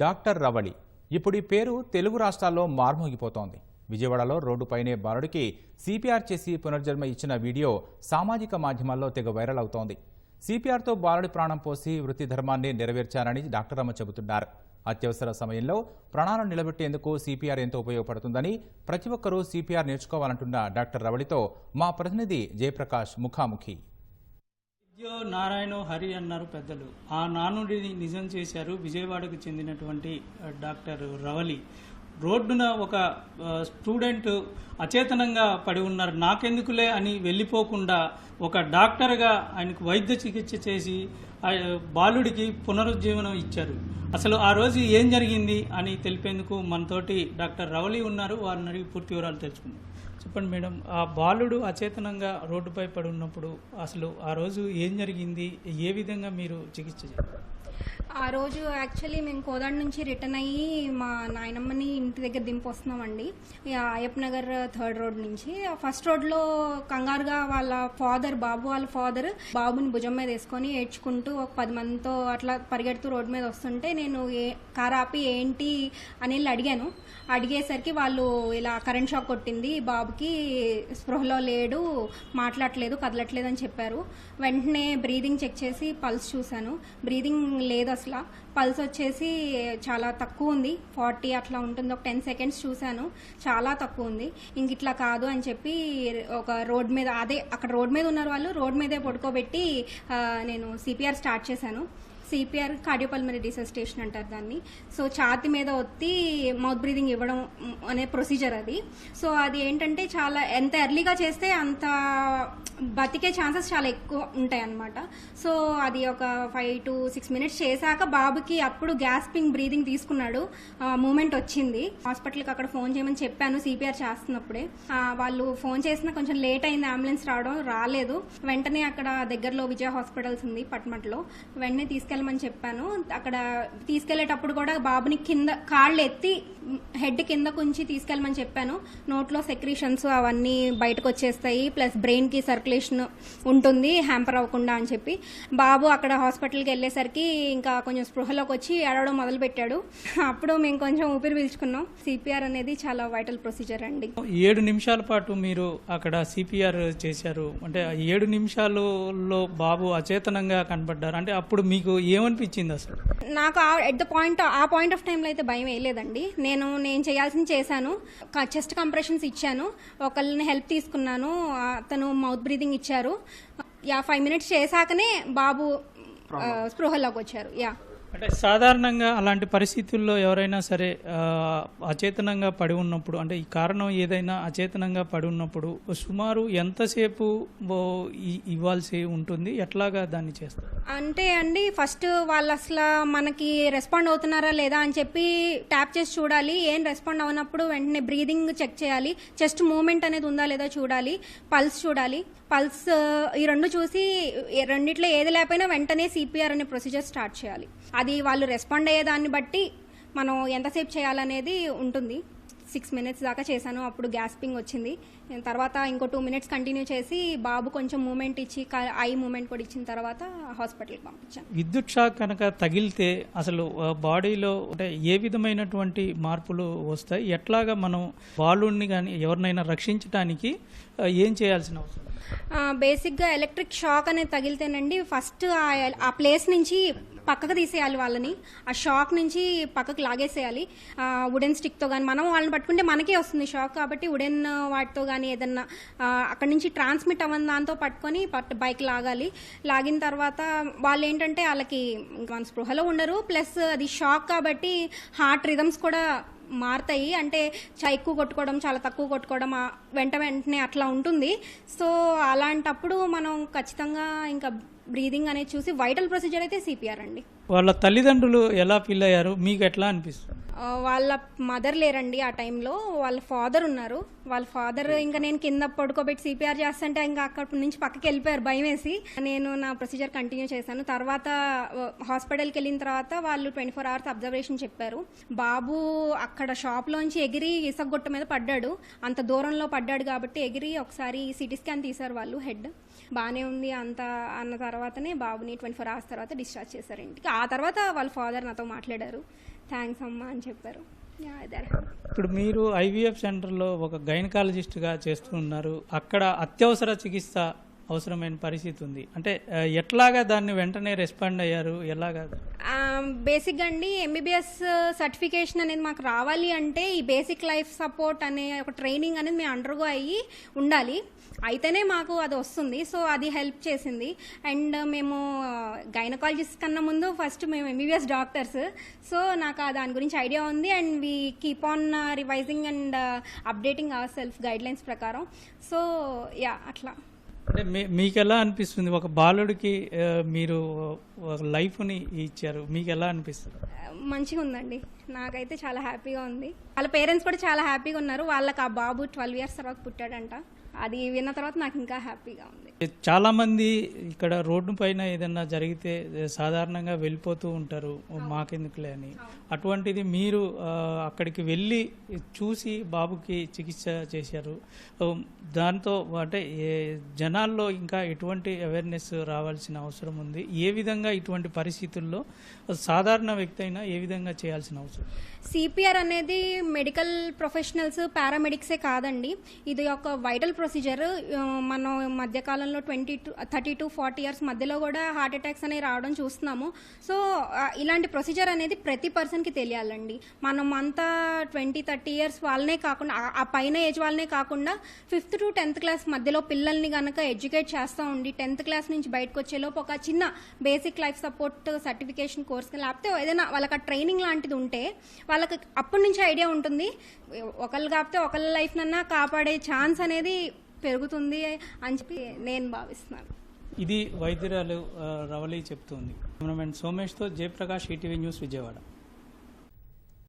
Doctor Ravali. ఇప్పుడు ఈ పేరు తెలుగు రాష్ట్రాల్లో మార్మోగిపోతోంది. విజయవాడలో రోడ్డుపైనే బాలుడికి సిపిఆర్ చేసి పునర్జన్మ ఇచ్చిన వీడియో సామాజిక మాధ్యమాల్లో తెగ వైరల్ అవుతోంది. సిపిఆర్తో బాలుడి ప్రాణం పోసి వృత్తి ధర్మాన్ని నెరవేర్చారని డాక్టర్ అమ్మ చెబుతున్నారు. అత్యవసర సమయంలో ప్రాణాలను నిలబెట్టేందుకు సిపిఆర్ ఎంతో ఉపయోగపడుతుందని ప్రతి ఒక్కరూ సిపిఆర్ నేర్చుకోవాలంటున్న డాక్టర్ రవళితో మా ప్రతినిధి జయప్రకాష్ ముఖాముఖి. విద్యో నారాయణ హరి అన్నారు పెద్దలు. ఆ నానుడిని నిజం చేశారు. విజయవాడకు చెందినటువంటి డాక్టర్ రవలి. రోడ్డున ఒక స్టూడెంట్ అచేతనంగా పడి ఉన్నారు. నాకెందుకులే అని వెళ్ళిపోకుండా ఒక డాక్టర్గా ఆయనకు వైద్య చికిత్స చేసి ఆ బాలుడికి పునరుజ్జీవనం ఇచ్చారు. అసలు ఆ రోజు ఏం జరిగింది అని తెలిపేందుకు మనతోటి డాక్టర్ రవలి ఉన్నారు. వారిని అడిగి పూర్తి వివరాలు తెలుసుకుందాం. చెప్పండి మేడం ఆ బాలుడు అచేతనంగా రోడ్డుపై పడి ఉన్నప్పుడు అసలు ఆ రోజు ఏం జరిగింది? ఏ విధంగా మీరు చికిత్స చేశారు? ఆ రోజు యాక్చువల్లీ మేము కోదాడ నుంచి రిటర్న్ అయ్యి మా నాయనమ్మని ఇంటి దగ్గర దింపొస్తున్నామండి. అయ్యప్ప నగర్ థర్డ్ రోడ్ నుంచి. ఫస్ట్ రోడ్లో కంగారుగా వాళ్ళ ఫాదర్ బాబు వాళ్ళ ఫాదర్ బాబుని భుజం మీద వేసుకొని ఏడ్చుకుంటూ ఒక పది మందితో అట్లా పరిగెడుతూ రోడ్డు మీద వస్తుంటే నేను ఏ కార్ ఆపి ఏంటి అని వెళ్ళి అడిగాను. అడిగేసరికి వాళ్ళు ఇలా కరెంట్ షాక్ కొట్టింది బాబు బాబుకి స్పృహలో లేడు మాట్లాడట్లేదు కదలట్లేదు అని చెప్పారు. వెంటనే బ్రీదింగ్ చెక్ చేసి పల్స్ చూశాను. బ్రీదింగ్ లేదు అసలు. పల్స్ వచ్చేసి చాలా తక్కువ ఉంది. ఫార్టీ అట్లా ఉంటుంది. ఒక టెన్ సెకండ్స్ చూశాను. చాలా తక్కువ ఉంది. ఇంక ఇట్లా కాదు అని చెప్పి ఒక రోడ్ మీద అదే అక్కడ రోడ్ మీద ఉన్నారు వాళ్ళు. రోడ్ మీదే పడుకోబెట్టి నేను సిపిఆర్ స్టార్ట్ చేశాను. సిపిఆర్ కార్డియోపల్మరీ డిసెస్టేషన్ అంటారు దాన్ని. సో ఛాతి మీద ఒత్తి మౌత్ బ్రీదింగ్ ఇవ్వడం అనే ప్రొసీజర్ అది. సో అది ఏంటంటే చాలా ఎంత ఎర్లీగా చేస్తే అంత బతికే ఛాన్సెస్ చాలా ఎక్కువ ఉంటాయి అన్నమాట సో అది ఒక ఫైవ్ టు సిక్స్ మినిట్స్ చేశాక బాబుకి అప్పుడు గ్యాస్పింగ్ బ్రీదింగ్ తీసుకున్నాడు. మూమెంట్ వచ్చింది. హాస్పిటల్కి అక్కడ ఫోన్ చేయమని చెప్పాను సిపిఆర్ చేస్తున్నప్పుడే. వాళ్ళు ఫోన్ చేసినా కొంచెం లేట్ అయింది అంబులెన్స్ రావడం రాలేదు. వెంటనే అక్కడ దగ్గరలో విజయ హాస్పిటల్స్ ఉంది పట్మట్లో వెంటనే తీసుకెళ్ళి తీసుకెళ్ళమని చెప్పాను. అక్కడ తీసుకెళ్ళేటప్పుడు కూడా బాబుని కింద కాళ్ళు ఎత్తి హెడ్ కింద కుంచి తీసుకెళ్ళమని చెప్పాను. నోట్లో సెక్రీషన్స్ అవన్నీ బయటకు వచ్చేస్తాయి. ప్లస్ బ్రెయిన్కి సర్క్యులేషన్ ఉంటుంది హ్యాంపర్ అవ్వకుండా అని చెప్పి. బాబు అక్కడ హాస్పిటల్కి వెళ్ళేసరికి ఇంకా కొంచెం స్పృహలోకి వచ్చి ఏడవడం మొదలు పెట్టాడు అప్పుడు మేము కొంచెం ఊపిరి పీల్చుకున్నాం. సిపిఆర్ అనేది చాలా వైటల్ ప్రొసీజర్ అండి. ఏడు నిమిషాల పాటు మీరు అక్కడ సిపిఆర్ చేశారు. అంటే ఏడు నిమిషాలలో బాబు అచేతనంగా కనబడ్డారు. అంటే అప్పుడు మీకు ఏమనిపించింది అసలు? నాకు ఎట్ ద పాయింట్ ఆ పాయింట్ ఆఫ్ టైంలో అయితే భయం వేయలేదండి. నేను నేను చేయాల్సింది చేశాను. చెస్ట్ కంప్రెషన్స్ ఇచ్చాను. ఒకళ్ళని హెల్ప్ తీసుకున్నాను. అతను మౌత్ బ్రీదింగ్ ఇచ్చారు. యా ఫైవ్ మినిట్స్ చేశాకనే బాబు స్పృహలోకి వచ్చారు. యా. అంటే సాధారణంగా అలాంటి పరిస్థితుల్లో ఎవరైనా సరే అచేతనంగా పడి ఉన్నప్పుడు అంటే ఈ కారణం ఏదైనా అచేతనంగా పడి ఉన్నప్పుడు సుమారు ఎంతసేపు ఇ- ఇవ్వాల్సి ఉంటుంది? ఎట్లాగా దాన్ని చేస్తారు? అంటే అండి ఫస్ట్ వాళ్ళు అసలు మనకి రెస్పాండ్ అవుతున్నారా లేదా అని చెప్పి ట్యాప్ చేసి చూడాలి. ఏం రెస్పాండ్ అవునప్పుడు వెంటనే బ్రీదింగ్ చెక్ చేయాలి. చెస్ట్ మూమెంట్ అనేది ఉందా లేదా చూడాలి. పల్స్ చూడాలి. పల్స్ ఈ రెండు చూసి రెండిట్లో ఏది లేకపోయినా వెంటనే సిపిఆర్ అనే ప్రొసీజర్ స్టార్ట్ చేయాలి. అది వాళ్ళు రెస్పాండ్ అయ్యేదాన్ని బట్టి మనం ఎంతసేపు చేయాలనేది ఉంటుంది. సిక్స్ మినిట్స్ దాకా చేశాను అప్పుడు గ్యాస్పింగ్ వచ్చింది. తర్వాత ఇంకో టూ మినిట్స్ కంటిన్యూ చేసి బాబు కొంచెం మూమెంట్ ఇచ్చి ఐ మూమెంట్ కూడా ఇచ్చిన తర్వాత హాస్పిటల్కి పంపించాను. విద్యుత్ షాక్ కనుక తగిలితే అసలు బాడీలో అంటే ఏ విధమైనటువంటి మార్పులు వస్తాయి? ఎట్లాగా మనం బాలుడిని కానీ ఎవరినైనా రక్షించడానికి ఏం చేయాల్సిన అవసరం? బేసిక్గా ఎలక్ట్రిక్ షాక్ అనేది తగిలితేనండి ఫస్ట్ ఆ- ఆ ప్లేస్ నుంచి పక్కకు తీసేయాలి వాళ్ళని. ఆ షాక్ నుంచి పక్కకు లాగేసేయాలి. వుడెన్ స్టిక్తో కానీ మనం వాళ్ళని పట్టుకుంటే మనకే వస్తుంది షాక్ కాబట్టి వుడెన్ వాటితో కానీ ఏదన్నా అక్కడి నుంచి ట్రాన్స్మిట్ అవ్వని దాంతో పట్టుకొని పట్టు బైక్ లాగాలి. లాగిన తర్వాత వాళ్ళు ఏంటంటే వాళ్ళకి ఇంకా మన స్పృహలో ఉండరు. ప్లస్ అది షాక్ కాబట్టి హార్ట్ రిథమ్స్ కూడా మారుతాయి. అంటే చాలా ఎక్కువ కొట్టుకోవడం చాలా తక్కువ కొట్టుకోవడం వెంట వెంటనే అట్లా ఉంటుంది. సో అలాంటప్పుడు మనం ఖచ్చితంగా ఇంకా బ్రీదింగ్ అనేది చూసి వైటల్ ప్రొసీజర్ అయితే సిపిఆర్ అండి. వాళ్ళ తల్లిదండ్రులు ఎలా ఫీల్ అయ్యారు? మీకు ఎట్లా అనిపిస్తుంది? వాళ్ళ మదర్ లేరండి ఆ టైంలో. వాళ్ళ ఫాదర్ ఉన్నారు. వాళ్ళ ఫాదర్ ఇంకా నేను కింద పడుకోబెట్టి సిపిఆర్ చేస్తుంటే ఇంకా అక్కడి నుంచి పక్కకి వెళ్ళిపోయారు భయం వేసి. నేను నా ప్రొసీజర్ కంటిన్యూ చేశాను. తర్వాత హాస్పిటల్కి వెళ్ళిన తర్వాత వాళ్ళు ట్వంటీ ఫోర్ అవర్స్ అబ్జర్వేషన్ చెప్పారు. బాబు అక్కడ షాప్లోంచి ఎగిరి ఇసగొట్ట మీద పడ్డాడు. అంత దూరంలో పడ్డాడు కాబట్టి ఎగిరి ఒకసారి సిటీ స్కాన్ తీశారు వాళ్ళు హెడ్. బాగానే ఉంది అంత అన్న తర్వాతనే బాబుని ట్వంటీ ఫోర్ అవర్స్ తర్వాత డిశ్చార్జ్ చేశారు ఇంటికి. ఆ తర్వాత వాళ్ళ ఫాదర్ నాతో మాట్లాడారు. థ్యాంక్స్ అమ్మా అని చెప్పారు. ఇప్పుడు మీరు ఐవీఎఫ్ సెంటర్లో ఒక గైనకాలజిస్ట్గా చేస్తూ ఉన్నారు. అక్కడ అత్యవసర చికిత్స అవసరమైన పరిస్థితి ఉంది. అంటే ఎట్లాగా దాన్ని వెంటనే రెస్పాండ్ అయ్యారు? ఎలాగా? Um, బేసిక్గా అండి ఎంబీబీఎస్ సర్టిఫికేషన్ uh, అనేది మాకు రావాలి అంటే ఈ బేసిక్ లైఫ్ సపోర్ట్ అనే ఒక ట్రైనింగ్ అనేది మేము అండర్గో అయ్యి ఉండాలి. అయితేనే మాకు అది వస్తుంది. సో అది హెల్ప్ చేసింది. అండ్ uh, మేము uh, గైనకాలజిస్ట్ కన్నా ముందు ఫస్ట్ మేము ఎంబీబీఎస్ డాక్టర్స్ సో నాకు ఆ దాని గురించి ఐడియా ఉంది. And we keep on revising and updating our self guidelines ప్రకారం. సో యా అట్లా. అంటే మీ- మీకు ఎలా అనిపిస్తుంది? ఒక బాలుడికి మీరు ఒక లైఫ్ని ఇచ్చారు. మీకు ఎలా అనిపిస్తుంది? మంచిగా ఉందండి. నాకైతే చాలా హ్యాపీగా ఉంది. వాళ్ళ పేరెంట్స్ కూడా చాలా హ్యాపీగా ఉన్నారు. వాళ్ళకి ఆ బాబు ట్వెల్వ్ ఇయర్స్ తర్వాత పుట్టాడంట. అది విన్న తర్వాత నాకు ఇంకా హ్యాపీగా ఉంది. చాలా మంది ఇక్కడ రోడ్డు పైన ఏదన్నా జరిగితే సాధారణంగా వెళ్ళిపోతూ ఉంటారు మాకెందుకులే అని. అటువంటిది మీరు అక్కడికి వెళ్ళి చూసి బాబుకి చికిత్స చేశారు. దాంతో అంటే ఏ జనాల్లో ఇంకా ఎటువంటి అవేర్నెస్ రావాల్సిన అవసరం ఉంది. ఏ విధంగా ఇటువంటి పరిస్థితుల్లో సాధారణ వ్యక్తి అయినా ఏ విధంగా చేయాల్సిన అవసరం? సిపిఆర్ అనేది మెడికల్ ప్రొఫెషనల్స్ పారామెడిక్సే కాదండి. ఇది ఒక వైటల్ ప్రొసీజర్ మనం మధ్యకాలంలో twenty to thirty to forty years మధ్యలో కూడా హార్ట్ అటాక్స్ అనేవి రావడం చూస్తున్నాము. సో ఇలాంటి ప్రొసీజర్ అనేది ప్రతి పర్సన్కి తెలియాలండి. మనం అంతా ట్వంటీ థర్టీ ఇయర్స్ వాళ్ళనే కాకుండా ఆ- ఆ పైన ఏజ్ వాళ్ళనే కాకుండా ఫిఫ్త్ టు టెన్త్ క్లాస్ మధ్యలో పిల్లల్ని కనుక ఎడ్యుకేట్ చేస్తూ ఉండి టెన్త్ క్లాస్ నుంచి బయటకు వచ్చేలోపు ఒక చిన్న basic life support certification course లేకపోతే ఏదైనా వాళ్ళకి ట్రైనింగ్ లాంటిది ఉంటే వాళ్ళకి అప్పటి నుంచి ఐడియా ఉంటుంది. ఒకళ్ళు కాపితే ఒకళ్ళ లైఫ్ నన్నా కాపాడే ఛాన్స్ అనేది పెరుగుతుంది అని చెప్పి నేను భావిస్తున్నాను. ఇది వైద్యురాలు రవళి చెప్తుంది. కెమెరామెన్ సోమేష్తో జయప్రకాష్ ఈటీవీ న్యూస్ విజయవాడ.